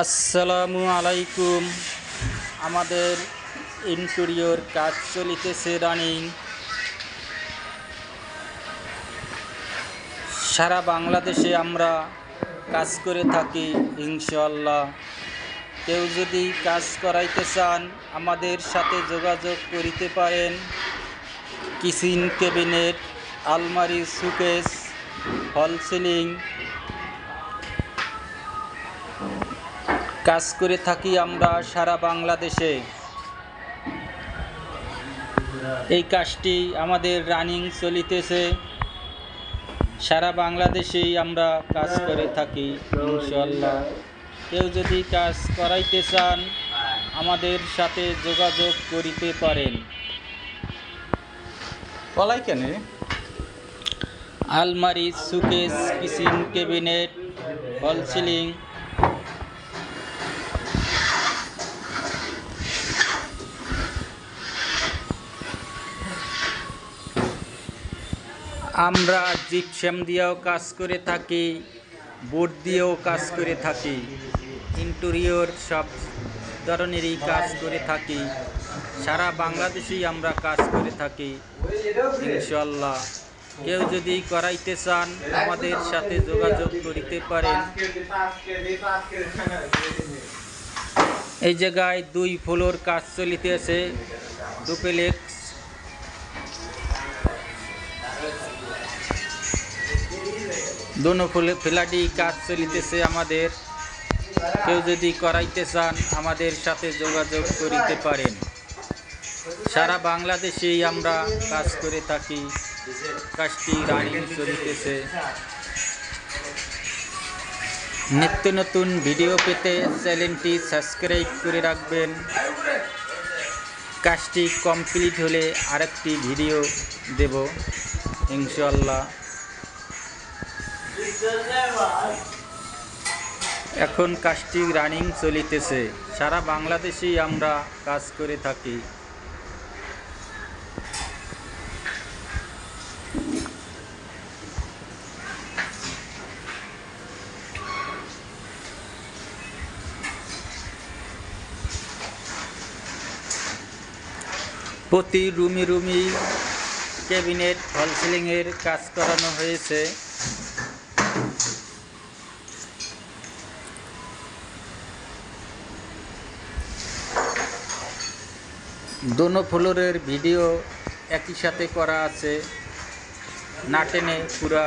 আসসালামু আলাইকুম। আমাদের ইন্টেরিয়র কাজ চলিতেছে রানিং সারা বাংলাদেশে আমরা কাজ করে থাকি ইনশাল্লাহ কেউ যদি কাজ করাইতে চান, আমাদের সাথে যোগাযোগ করিতে পারেন। কিচেন ক্যাবিনেট আলমারি সুকেস হল সিলিং কাজ করে থাকি আমরা সারা বাংলাদেশে। এই কাজটি আমাদের রানিং চলিতেছে। সারা বাংলাদেশেই আমরা কাজ করে থাকি ইনশাল্লাহ কেউ যদি কাজ করাইতে চান আমাদের সাথে যোগাযোগ করিতে পারেন। পলাই কেন আলমারি showcase kitchen cabinet hall ceiling আমরা জিপসাম দিয়েও কাজ করে থাকি বোর্ড দিয়েও কাজ করে থাকি, ইন্টেরিয়র সব ধরনেরই কাজ করে থাকি, সারা বাংলাদেশেই আমরা কাজ করে থাকি ইনশাল্লাহ কেউ যদি করাইতে চান, আমাদের সাথে যোগাযোগ করিতে পারেন। এই জায়গায় দুই ফ্লোর কাজ চলিতেছে, ডুপ্লেক্স। দোনো ফুলে ফ্ল্যাটই কাজ চলিতেছে আমাদের। কেউ যদি করাইতে চান, আমাদের সাথে যোগাযোগ করিতে পারেন। সারা বাংলাদেশেই আমরা কাজ করে থাকি। কাজটি রানিং চলিতেছে। নিত্য নতুন ভিডিও পেতে চ্যানেলটি সাবস্ক্রাইব করে রাখবেন। কাজটি কমপ্লিট হলে আরেকটি ভিডিও দেব ইনশাল্লাহ এখন কাজটি রানিং চলিতেছে। সারা বাংলাদেশেই আমরা কাজ করে থাকি। প্রতি রুমি রুমি ক্যাবিনেট হল সিলিংয়ের কাজ করানো হয়েছে। দোনো ফ্লোরের ভিডিও একই সাথে করা আছে। না টেনে পুরা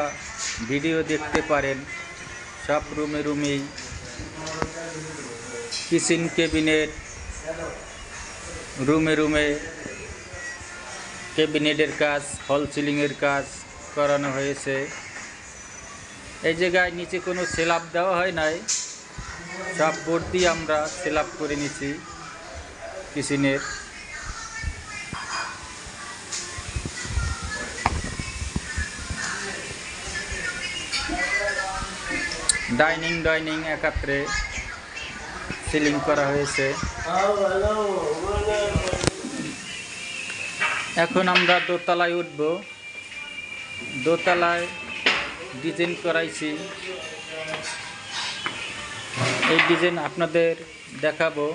ভিডিও দেখতে পারেন। সব রুমে রুমেই কিচেন ক্যাবিনেট, রুমে রুমে ক্যাবিনেটের কাজ ফল সিলিংয়ের কাজ করানো হয়েছে। এই জায়গায় নিচে কোনো সেলাপ দেওয়া হয় নাই। সব বোর্ড দিয়ে আমরা সেলাপ করে নিছি কিচেনের। ডাইনিং ডাইনিং একাত্রে সিলিং করা হয়েছে। এখন আমরা দোতলায় উঠব। দোতলায় ডিজাইন করাইছি। এই ডিজাইন আপনাদের দেখাবো।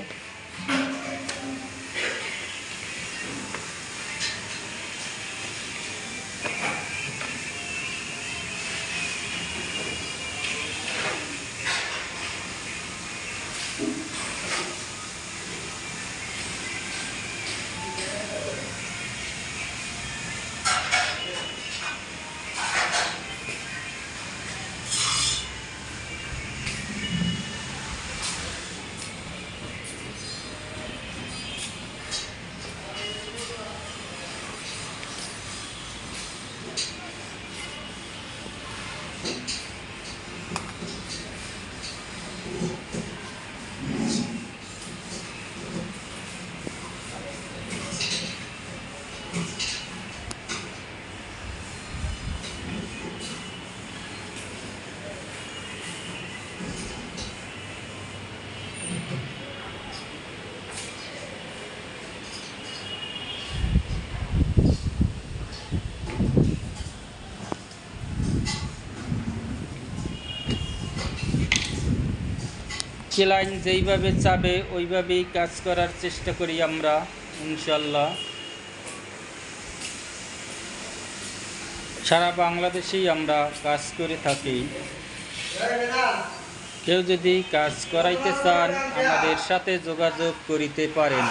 ক্লাইন যেইভাবে চাবে, ওইভাবেই কাজ করার চেষ্টা করি আমরা ইনশাল্লাহ সারা বাংলাদেশেই আমরা কাজ করে থাকি কেউ যদি কাজ করাইতে চান, আমাদের সাথে যোগাযোগ করিতে পারেন